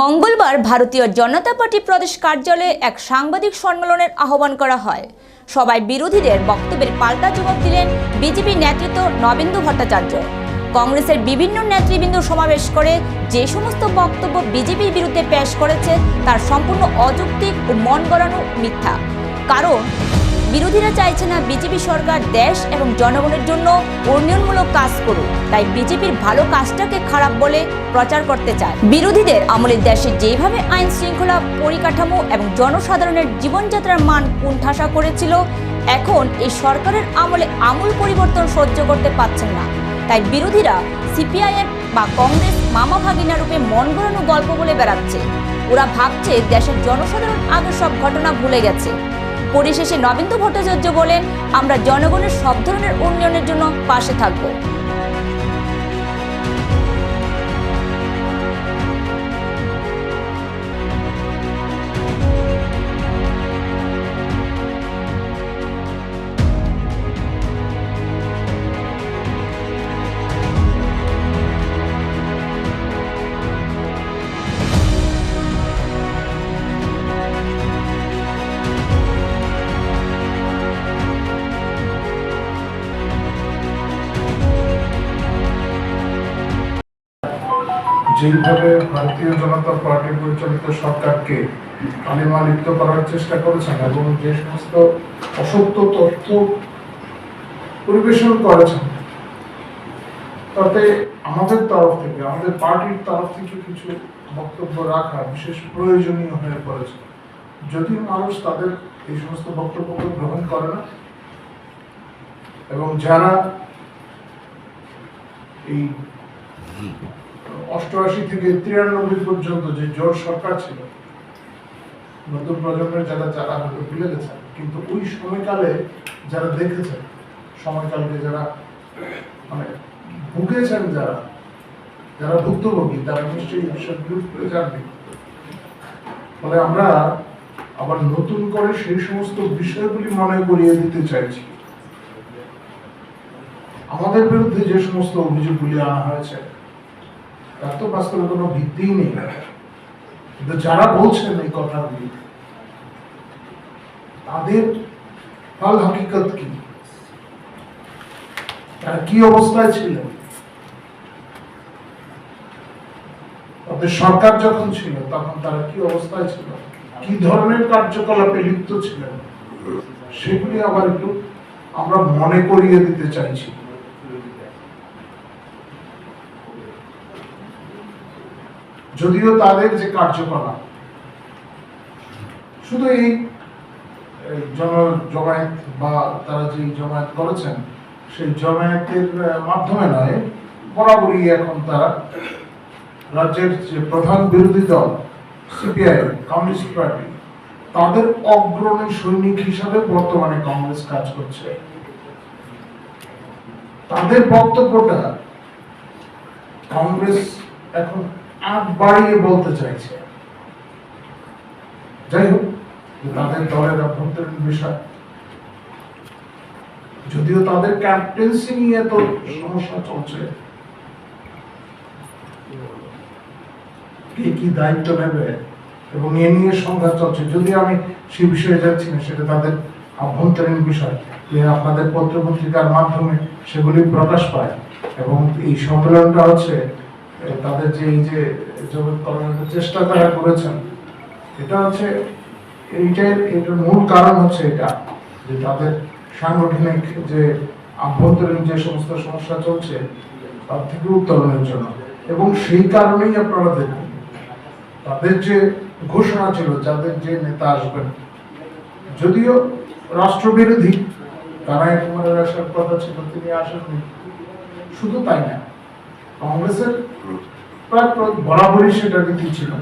মঙ্গলবার ভারতীয় জনতা পার্টি প্রদেশ কার্যালয়ে এক সাংবাদিক সম্মেলনের আহ্বান করা হয়। সবাই বিরোধীদের বক্তব্যের পাল্টা জবাব দিলেন বিজেপি নেতৃত্ব নবেন্দু ভট্টাচার্য। কংগ্রেসের বিভিন্ন নেতৃবৃন্দ সমাবেশ করে যে সমস্ত বক্তব্য বিজেপির বিরুদ্ধে পেশ করেছে, তার সম্পূর্ণ অযৌক্তিক ও মন গড়ানো মিথ্যা। কারণ বিরোধীরা চাইছে না বিজেপি সরকার দেশ এবং জনগণের জন্য উন্নয়নমূলক কাজ করুক। তাই বিজেপির ভালো কাজটাকে খারাপ বলে প্রচার করতে চায়। বিরোধীদের আমলে দেশে যেভাবে আইন শৃঙ্খলা পরিকাঠামো এবং জনসাধারণের জীবনযাত্রার মান কুণ্ঠাসা করেছিল, এখন এই সরকারের আমলে আমূল পরিবর্তন সহ্য করতে পারছেন না। তাই বিরোধীরা সিপিআইএম বা কংগ্রেস মামা ভাগিনা রূপে মন গড়ানো গল্প বলে বেড়াচ্ছে। ওরা ভাবছে দেশের জনসাধারণ আগে সব ঘটনা ভুলে গেছে। পরিশেষে নবেন্দু ভট্টাচার্য বলেন আমরা জনগণের সব ধরনের উন্নয়নের জন্য পাশে থাকব। যেভাবে ভারতীয় জনতা পার্টি পরিচালিত সরকারকে কালিমা লিপ্ত করার চেষ্টা করেছেন এবং যে সমস্ত অসত্য তথ্য পরিবেশন করেছেন, তাতে আমাদের তরফ থেকে, আমাদের পার্টির তরফ থেকে কিছু বক্তব্য রাখা বিশেষ প্রয়োজনীয় হয়ে পড়েছে। যদিও মানুষ তাদের এই সমস্ত বক্তব্যকে গ্রহণ করে না, এবং যারা এই অষ্টআশি থেকে তিরানব্বই পর্যন্ত যে জোর সরকার ছিল, নতুন প্রজন্মের যারা যারা হয়তো ভুলে গেছেন, কিন্তু ওই সময়কালে যারা দেখেছেন, সময়কালকে যারা মানে ভুগেছেন যারা যারা ভুক্তভোগী, তারা নিশ্চয়ই বিষয়গুলো করে জানবে ফলে আমরা আবার নতুন করে সেই সমস্ত বিষয়গুলি মনে করিয়ে দিতে চাইছি। আমাদের বিরুদ্ধে যে সমস্ত অভিযোগগুলি আনা হয়েছে, তার তো বাস্তবে কোনো ভিত্তিই নেই। কিন্তু যারা বলছেন এই কথাগুলি, তাদের ফল হাকিকত কি? তারা কি অবস্থায় ছিলেন? তাদের সরকার যখন ছিল, তখন তারা কি অবস্থায় ছিল? কি ধরনের কার্যকলাপে লিপ্ত ছিলেন? সেগুলি আবার একটু আমরা মনে করিয়ে দিতে চাইছি। যদিও তাদের যে কার্যকলাপ। শুধু এই জন জমায়েত বা তারা যে জমায়েত করেছেন, সেই জমায়েতের মাধ্যমে নয়, বরাবরই এখন তারা রাজ্যের যে প্রধান বিরোধী দল, সিপিআই, কমিউনিস্ট পার্টি, তাদের অগ্রণী সৈনিক হিসাবে বর্তমানে কংগ্রেস কাজ করছে। তাদের বক্তব্যটা কংগ্রেস এখন আগ বাড়িয়ে বলতে চাইছে। যাই হোক তাদের দলের অভ্যন্তরীণ বিষয়। যদিও তাদের ক্যাপ্টেন্সি নিয়ে তো সমস্যা চলছে। কে কি দায়িত্ব নেবে এবং এ নিয়ে সংঘাত চলছে, যদি আমি সে বিষয়ে যাচ্ছি না, সেটা তাদের আভ্যন্তরীণ বিষয়। আপনাদের পত্র পত্রিকার মাধ্যমে সেগুলি প্রকাশ পায় এবং এই সম্মেলনটা হচ্ছে তাদের যে এই যে জগৎকরণের চেষ্টা তারা করেছেন, এটা হচ্ছে এইটার এটার মূল কারণ হচ্ছে এটা, যে তাদের সাংগঠনিক যে আভ্যন্তরীণ যে সমস্ত সমস্যা চলছে, তার থেকে উত্তরণের জন্য। এবং সেই কারণেই আপনারা দেখুন, তাদের যে ঘোষণা ছিল, যাদের যে নেতা আসবেন, যদিও রাষ্ট্রবিরোধী কানাই কুমারের আসার কথা ছিল, তিনি আসেননি। শুধু তাই না কংগ্রেসের প্রায় বরাবরই সেটা নীতি ছিল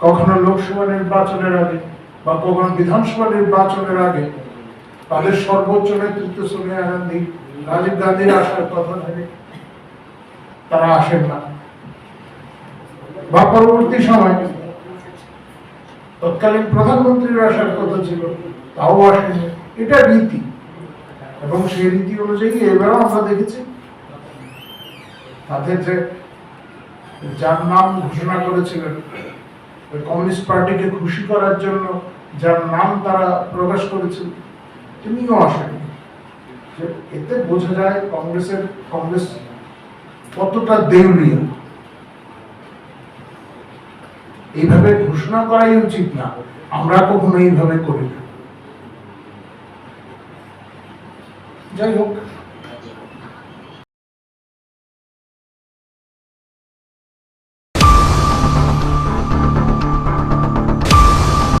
কখনো লোকসভা নির্বাচনের আগে বা কখনো বিধানসভা নির্বাচনের আগে তাদের সর্বোচ্চ নেতৃত্ব সোনিয়া গান্ধী, রাজীব গান্ধীর আসার কথা থাকে তারা আসেন না। বা পরবর্তী সময় তৎকালীন প্রধানমন্ত্রীর আসার কথা ছিল, তাও আসেনি। এটা রীতি। এবং সেই রীতি অনুযায়ী এবারও আমরা দেখেছি তাদের যে যার নাম ঘোষণা করেছিলেন কমিউনিস্ট পার্টিকে খুশি করার জন্য যার নাম তারা প্রকাশ করেছিল, তিনিও আসেননি। যে এতে বোঝা যায় কংগ্রেসের, কংগ্রেস কতটা দেউলিয়া। এইভাবে ঘোষণা করাই উচিত না, আমরা কখনো এইভাবে করি না। যাই হোক